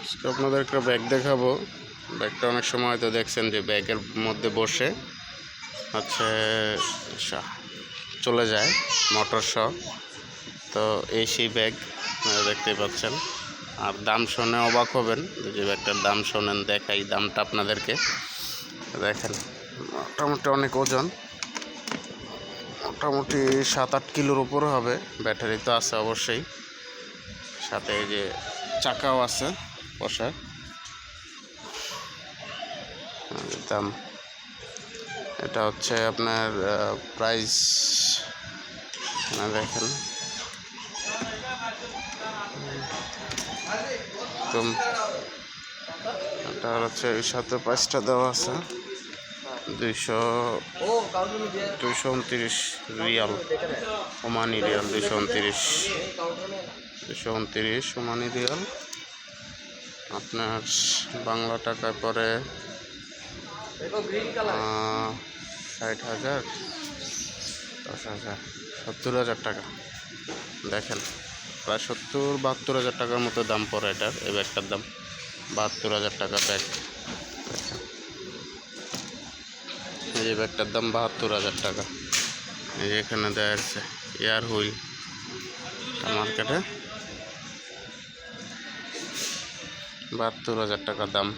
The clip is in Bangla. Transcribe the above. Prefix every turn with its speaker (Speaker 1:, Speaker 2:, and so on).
Speaker 1: আজকে আপনাদের একটা ব্যাগ দেখাবো। ব্যাগটা অনেক সময় হয়তো দেখছেন যে ব্যাগের মধ্যে বসে। হচ্ছে চলে যায় মোটর সহ তো এই সেই ব্যাগ আপনারা দেখতেই পাচ্ছেন। আর দাম শুনে অবাক হবেন যে ব্যাগটার দাম শোনেন, দেখাই দামটা আপনাদেরকে। দেখেন, মোটামুটি অনেক ওজন। মোটামুটি সাত আট কিলোর উপরে হবে। ব্যাটারি তো আছে অবশ্যই। সাথে যে চাকাও আছে বসার। দাম এটা হচ্ছে আপনার প্রাইস দেখেন। একদম, এটা হচ্ছে সাথে প্রাইসটা দেওয়া আছে। দুইশো দুইশো উনত্রিশ রিয়াল, ওমানি রিয়াল, দুইশো উনত্রিশ। দুশো উনত্রিশ ওমানি রিয়াল। আপনার বাংলা টাকায় পরে ষাট হাজার, দশ হাজার, সত্তর হাজার টাকা। দেখেন, প্রায় সত্তর বাহাত্তর হাজার টাকার মতো দাম পড়ে এটার, এই ব্যাগটার দাম। বাহাত্তর হাজার টাকা ব্যাগ। এই যে ব্যাগটার দাম বাহাত্তর হাজার টাকা। এই যে এখানে দেওয়া আছে এয়ার হুইল। মার্কেটে বাহাত্তর হাজার টাকা দাম।